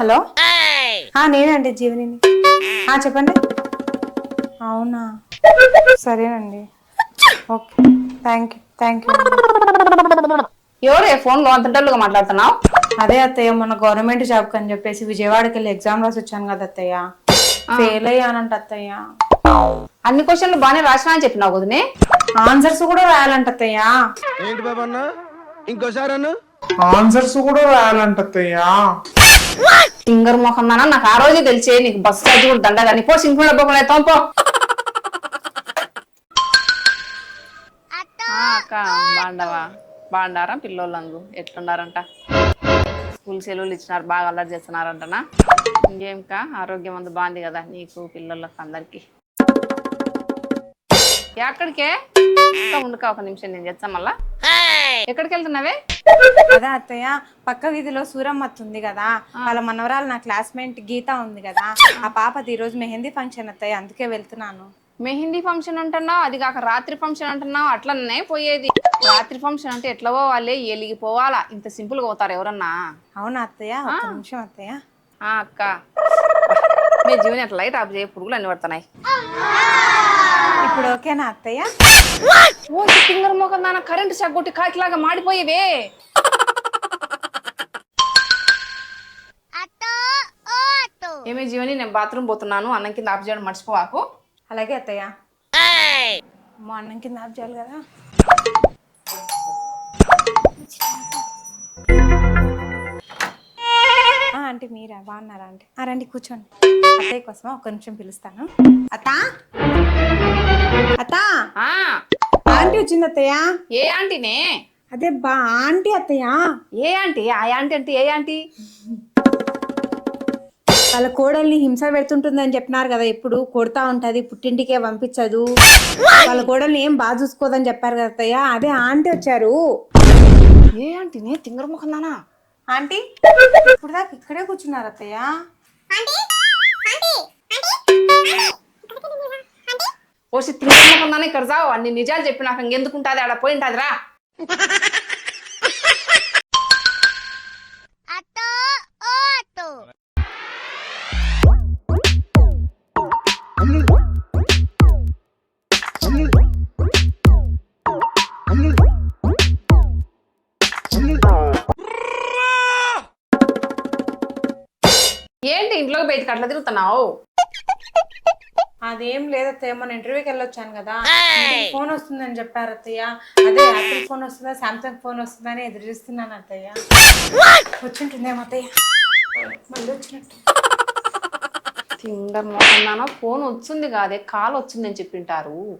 Hello? ఆ, నేనండి జీవనిని. ఆ, చెప్పండి. అవునా? సరేనండి. Okay. Thank you thank you ఎవరే ఫోన్లో అంత మాట్లాడుతున్నావు? అదే అత్తయ్య మొన్న గవర్నమెంట్ జాబ్ అని చెప్పేసి విజయవాడకి వెళ్ళి ఎగ్జామ్ రాసి వచ్చాను కదా అత్తయ్య. ఫెయిల్ అయ్యానంట అత్తయ్య. అన్ని క్వశ్చన్లు బాగానే రాసినా అని చెప్పినావు వదినే ఆన్సర్స్ కూడా రాయాలంట అత్తయ్య. ఏంటి బాబా అన్న? ఇంకోసారి అన్న? ఆన్సర్స్ కూడా రాయాలంట అత్తయ్య. టింగర్ మొహం నాన్న. నాకు ఆ రోజే తెలిసే నీకు బస్ ఛార్జ్ కూడా దండ కానీ పో సింక్ డబ్బులు అవుతాం పో. అక్క బాండవా బాండారా పిల్లోళ్ళందు ఎట్లున్నారంట? స్కూల్ సెలవులు ఇచ్చినారు బాగా అల్లరి చేస్తున్నారంటనా? ఇంకేం కా ఆరోగ్యం అందు బాగుంది కదా నీకు పిల్లలకు అందరికి. ఎక్కడికే ఉండుకా ఒక నిమిషం నేను చేస్తా మళ్ళా. ఎక్కడికి వెళ్తున్నావే అదే అత్తయ్య పక్క వీధిలో సూరమ్మత్త ఉంది కదా. వాళ్ళ మనవరాలు నా క్లాస్మేట్ గీత ఉంది కదా. ఆ. పాపది ఈ రోజు మెహందీ ఫంక్షన్ అత్తయ్య అందుకే వెళ్తున్నాను. మెహందీ ఫంక్షన్ అంటున్నావు? అది కాక రాత్రి ఫంక్షన్ అంటున్నావు? అట్లనే పోయేది. రాత్రి ఫంక్షన్ అంటే ఎట్లా పోవాలి? ఎలిగిపోవాలా ఇంత సింపుల్గా పోతారు ఎవరన్నా? అవునా అత్తయ్య? ఒక్క నిమిషం అత్తయ్య. ఆ అక్క. మీ జీవన అట్లా లైట్ ఆఫ్ చేయ పురుగులు అన్ని పడుతున్నాయి ఇప్పుడు ఓకేనా అత్తయ్య? ఓ ఫింగర్ మోకం దాన కరెంట్ షాక్ కొట్టి కాకిలాగా మాడిపోయేవే. ఏమే జీవని నేను బాత్రూమ్ పోతున్నాను అన్నం కింద ఆఫ్ చేయడం మర్చిపోవాకు. అలాగే అత్తయ్య. మా అన్నం కింద ఆఫ్ చేయాలి కదా. ఆంటీ మీరా బాగున్నారా ఆంటీ? ఆ, రండి కూర్చోండి. అత్తయ్య కోసమా ఒక్క నిమిషం పిలుస్తాను. అత్త? అత్త. ఆ. ఆంటీ వచ్చింది అత్తయ్య ఏ ఆంటీనే? అదే బా ఆంటీ అత్తయ్య. ఏ ఆంటీ? ఆ ఆంటీ అంటే ఏ ఆంటీ? వాళ్ళ కోడల్ని హింస పెడుతుంటుందని చెప్పినారు కదా ఎప్పుడు కొడతా ఉంటది పుట్టింటికే పంపించదు. వాళ్ళ కోడల్ని ఏం బాగా చూసుకోదని చెప్పారు కదా అత్తయ్య. అదే ఆంటీ వచ్చారు. ఏ ఆంటీనే? తింగర ముఖం దానా ఆంటీ ఇప్పుడు దాకా ఇక్కడే కూర్చున్నారు అత్తయ్య. ఓసి ముఖం దానా ఇక్కడ అన్ని నిజాలు చెప్పి నాకు ఇంకెందుకుంటుంది ఆడ పోయి ఉంటుంది రా ఏంటి ఇంట్లోకి బయటకు అట్లా తిరుగుతున్నావు? అదేం లేదు అత్తయ్య మొన్న ఇంటర్వ్యూకి వెళ్ళొచ్చాను కదా. ఫోన్ వస్తుందని చెప్పారు అత్తయ్య. అదే యాపిల్ ఫోన్ వస్తుందా సామ్సంగ్ ఫోన్ వస్తుందా అని ఎదురు చూస్తున్నాను అత్తయ్య. వచ్చింటుందేమో అత్తయ్య. మళ్ళీ వచ్చినట్టు. ఫోన్ వచ్చింది కాదే కాల్ వచ్చిందని చెప్పింటారు.